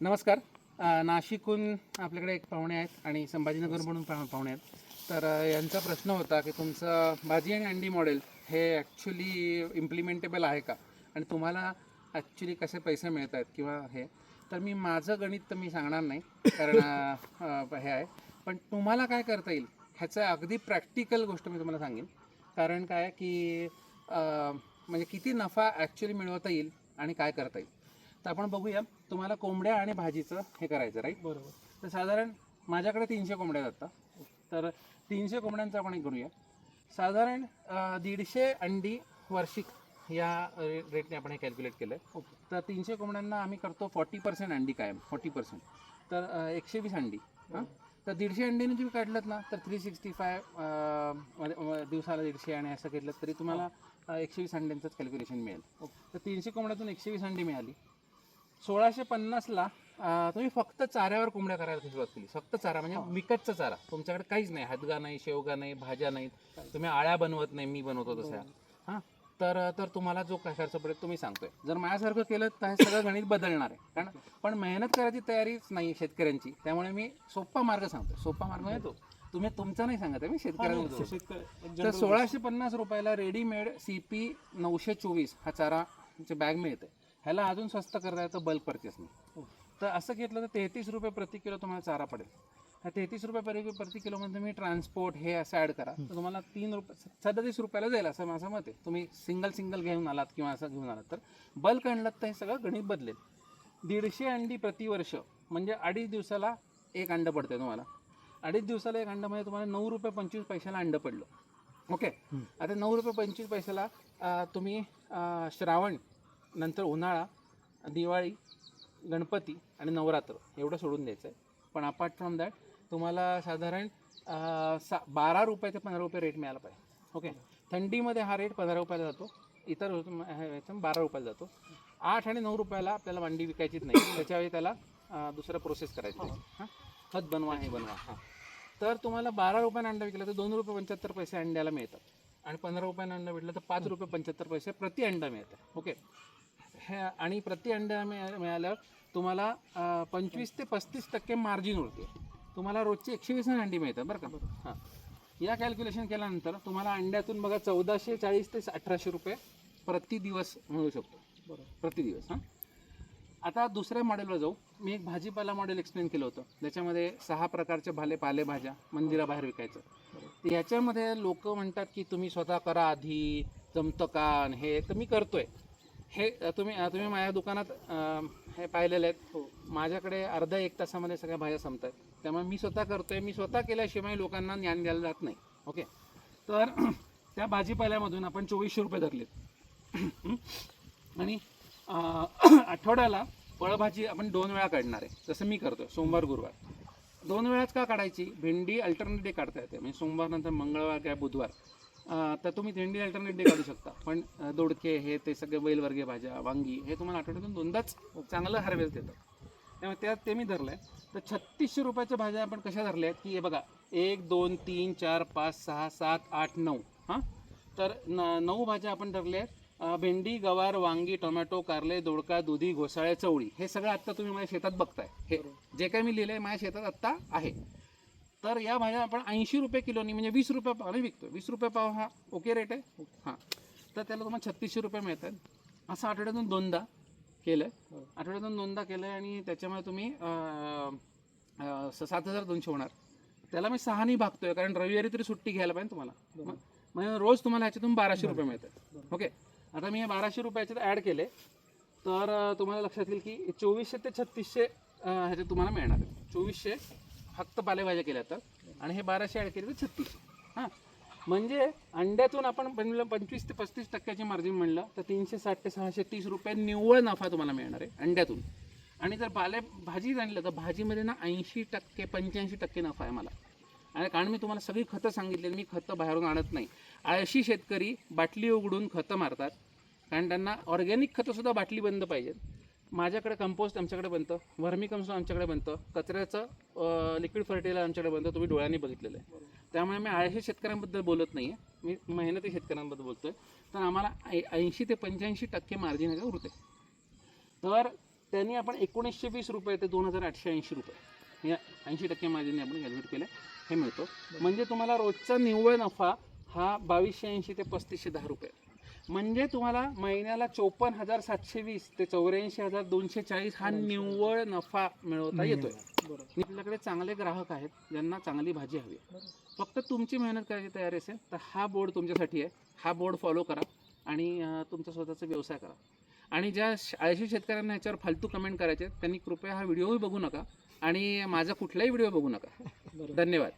नमस्कार. अ, नाशिकहून आपल्याकडे एक पाहुणे आहेत आणि संभाजीनगर म्हणून पाहुणे आहेत. तर अ, यांचा प्रश्न होता की तुमचं भाजी आणि अंडी मॉडेल हे ॲक्च्युली इम्प्लिमेंटेबल आहे का? आणि तुम्हाला ॲक्च्युली कसे पैसे मिळत आहेत किंवा हे? तर मी माझं गणित तर मी सांगणार नाही कारण अ, अ, हे आहे. पण तुम्हाला काय करता येईल? ह्याचं अगदी प्रॅक्टिकल गोष्ट मी तुम्हाला सांगेन. कारण काय की अ, म्हणजे किती नफा ॲक्च्युली मिळवता येईल आणि काय करता येईल? तर आपण बघूया तुम्हाला कोंबड्या आणि भाजीचं हे करायचं राईट बरोबर. तर साधारण माझ्याकडे तीनशे कोंबड्या आता. तर तीनशे कोंबड्यांचं आपण एक करूया. साधारण दीडशे अंडी वार्षिक या रे- रेटने आपण हे कॅल्क्युलेट केलं आहे ओके. तर तीनशे कोंबड्यांना आम्ही करतो फॉर्टी पर्सेंट अंडी कायम फॉर्टी पर्सेंट तर एकशे वीस अंडी हां? तर दीडशे अंडीने तुम्ही काढलं ना तर थ्री सिक्स्टी फाय दिवसाला दीडशे आणि असं घेतलं तरी तुम्हाला एकशे वीस अंड्यांचंच कॅल्क्युलेशन मिळेल. तर तीनशे कोंबड्यातून एकशे वीस अंडी मिळाली. सोळाशे पन्नासला तुम्ही फक्त चाऱ्यावर कोंबड्या करायला सुरुवात केली. फक्त चारा म्हणजे विकतचा चारा. तुमच्याकडे काहीच नाही. हातगा नाही शेवगा नाही भाज्या नाहीत. तुम्ही आळ्या बनवत नाही मी बनवतो तशा हां? तर तर तुम्हाला जो काय खर्च पडेल तुम्ही सांगतोय. जर माझ्यासारखं केलं तर हे सगळं गणित बदलणार आहे. कारण पण मेहनत करायची तयारीच नाही शेतकऱ्यांची. त्यामुळे मी सोपा मार्ग सांगतो सोपा मार्ग म्हणजे तो. तुम्ही तुमचा नाही सांगत आहे मी शेतकऱ्यांचा शेतकरी तर सोळाशे पन्नास रुपयाला रेडीमेड सी पी नऊशे चोवीस हा चाराची बॅग मिळते ह्याला अजून स्वस्त करता येतं बल्क परचेसने तर असं घेतलं तर तेहतीस रुपये प्रति किलो तुम्हाला चारा पडेल. ह्या तेहतीस रुपये प्रति प्रति किलोमध्ये तुम्ही ट्रान्सपोर्ट हे असं ॲड करा. तर तुम्हाला तीन रुपये सदतीस रुपयाला जाईल असं माझं मत आहे. तुम्ही सिंगल सिंगल घेऊन आलात किंवा असं घेऊन आलात तर बल्क आणलात तर हे सगळं गणित बदलेल. दीडशे अंडी प्रतिवर्ष म्हणजे अडीच दिवसाला एक अंडं पडते तुम्हाला. अडीच दिवसाला एक अंडं म्हणजे तुम्हाला नऊ रुपये पंचवीस पैशाला अंडं पडलं. ओके? आता नऊ रुपये पंचवीस पैशाला तुम्ही श्रावण नंतर उन्हाळा दिवाळी गणपती आणि नवरात्र एवढं सोडून द्यायचं आहे पण अपार्ट फ्रॉम दॅट तुम्हाला साधारण सा बारा रुपये ते पंधरा रुपये रेट मिळाला पाहिजे. ओके थंडीमध्ये हा रेट पंधरा रुपयाला जातो. इतर बारा रुपयाला जातो. आठ आणि नऊ रुपयाला आपल्याला अंडी विकायचीच नाही. त्याच्यावेळी त्याला दुसरं प्रोसेस करायची त्याची. हां. खत बनवा हे बनवा. हां. तर तुम्हाला बारा रुपयानं अंडा विकला तर दोन रुपये पंच्याहत्तर पैसे अंड्याला मिळतात. आणि पंधरा रुपयानं अंडा विकलं तर पाच रुपये पंच्याहत्तर पैसे प्रति अंडा मिळतात. ओके हे आणि प्रति अंडा मिळा मिळाल्यावर तुम्हाला पंचवीस ते पस्तीस टक्के मार्जिन उरते तुम्हाला रोजची एकशे वीस अंडी मिळतात बरं का? हां. या कॅल्क्युलेशन केल्यानंतर तुम्हाला अंड्यातून बघा चौदाशे चाळीस ते अठराशे रुपये प्रति दिवस मिळू शकतो. बरोबर. प्रति दिवस हां. आता दुसऱ्या मॉडेलवर जाऊ. मी एक भाजीपाला मॉडेल एक्सप्लेन केलं होतं. त्याच्यामध्ये सहा प्रकारचे भाले पालेभाज्या मंदिराबाहेर विकायचं. तर याच्यामध्ये लोक म्हणतात की तुम्ही स्वतः करा आधी जमतं का हे तर मी करतोय. हे तुम्ही तुम्ही माझ्या दुकानात हे पाहिलेले आहेत. हो. माझ्याकडे अर्धा एक तासामध्ये सगळ्या भाज्या संपतात त्यामुळे मी स्वतः करतोय. मी स्वतः केल्याशिवाय लोकांना ज्ञान द्यायला जात नाही. ओके? तर त्या भाजीपाल्यामधून आपण चोवीसशे रुपये धरलेत. आणि आठवड्याला फळभाजी आपण दोन वेळा काढणार आहे. जसं मी करतो सोमवार गुरुवार. दोन वेळाच का काढायची? भेंडी अल्टरनेटिव्ह काढता येते. म्हणजे सोमवार नंतर मंगळवार किंवा बुधवार. तर तुम्ही भेंडी अल्टरनेट डे काढू शकता. पण दोडके हे ते सगळे बैलवर्गीय भाज्या वांगी हे तुम्हाला आठवड्यातून दोनदाच चांगलं हार्वेस्ट देतं. त्यामुळे त्यात ते मी धरलं आहे तर छत्तीसशे रुपयाच्या भाज्या आपण कशा धरल्या आहेत की हे बघा एक दोन तीन चार पाच सहा सात आठ नऊ हां? तर न नऊ भाज्या आपण धरल्या आहेत भेंडी गवार वांगी टोमॅटो कारले दोडका दुधी घोसाळे चवळी हे सगळं आत्ता तुम्ही माझ्या शेतात बघताय. हे जे काही मी लिहिलं आहे माझ्या शेतात आत्ता आहे. तर या भाज्या आपण ऐंशी रुपये किलोनी म्हणजे वीस रुपये पावने विकतो वीस रुपये पाव हा ओके रेट आहे. हां. तर त्याला तुम्हाला छत्तीसशे रुपये मिळतात. असं आठवड्यातून दोनदा केलं आहे आठवड्यातून दोनदा केलं आहे आणि त्याच्यामुळे तुम्ही सात हजार दोनशे होणार. त्याला मी सहानी भागतोय कारण रविवारी तरी सुट्टी घ्यायला पाहिजे तुम्हाला. म्हणजे रोज तुम्हाला ह्याच्यातून बाराशे रुपये मिळतात. ओके? आता मी हे बाराशे रुपयाचे ॲड केले. तर तुम्हाला लक्षात येईल की चोवीसशे ते छत्तीसशे ह्याच्यात तुम्हाला मिळणार. आहे चोवीसशे फक्त पालेभाज्या केल्या तर. आणि हे बाराशे ॲड केले तर हां. म्हणजे अंड्यातून आपण बनलं पंचवीस ते पस्तीस टक्क्याची मार्जिन म्हणलं तर तीनशे साठ ते सहाशे तीस रुपये निव्वळ नफा तुम्हाला मिळणार आहे अंड्यातून. आणि जर पाले भाजी आणलं तर भाजीमध्ये ना ऐंशी टक्के पंच्याऐंशी टक्के नफा आहे मला. आणि कारण मी तुम्हाला सगळी खतं सांगितली मी खतं बाहेरून आणत नाही. आळशी शेतकरी बाटली उघडून खतं मारतात. कारण त्यांना ऑर्गॅनिक खतंसुद्धा बाटली बंद पाहिजेत. माझ्याकडे कंपोस्ट आमच्याकडे बनतं. व्हर्मी कंपोस्ट आमच्याकडे बनतं. कचऱ्याचं लिक्विड फर्टिलायझर आमच्याकडे बनतं. तुम्ही डोळ्यांनी बघितलेलं आहे. त्यामुळे मी आळशी शेतकऱ्यांबद्दल बोलत नाही आहे मी मेहनती शेतकऱ्यांबद्दल बोलतो आहे तर आम्हाला ऐंशी ते पंच्याऐंशी टक्के मार्जिन आहे उरते तर त्यांनी आपण एकोणीसशे वीस रुपये ते दोन हजार आठशे ऐंशी रुपये या ऐंशी टक्के मार्जिनने आपण कॅल्क्युलेट केलं हे मिळतो. म्हणजे तुम्हाला रोजचा निव्वळ नफा हा बावीसशे ऐंशी ते पस्तीसशे दहा रुपये म्हणजे तुम्हाला महिन्याला चोपन्न हजार सातशे वीस ते चौऱ्याऐंशी हजार दोनशे चाळीस हा निव्वळ नफा मिळवता येतोय. बरोबर. आपल्याकडे चांगले ग्राहक आहेत ज्यांना चांगली भाजी हवी. फक्त तुमची मेहनत करायची तयारी असेल तर हा बोर्ड तुमच्यासाठी आहे. हा बोर्ड फॉलो करा आणि तुमचा स्वतःचा व्यवसाय करा. आणि ज्या आळशी शेतकऱ्यांना याच्यावर फालतू कमेंट करायचे आहेत, त्यांनी कृपया हा व्हिडिओही बघू नका आणि माझा कुठलाही व्हिडिओ बघू नका. धन्यवाद.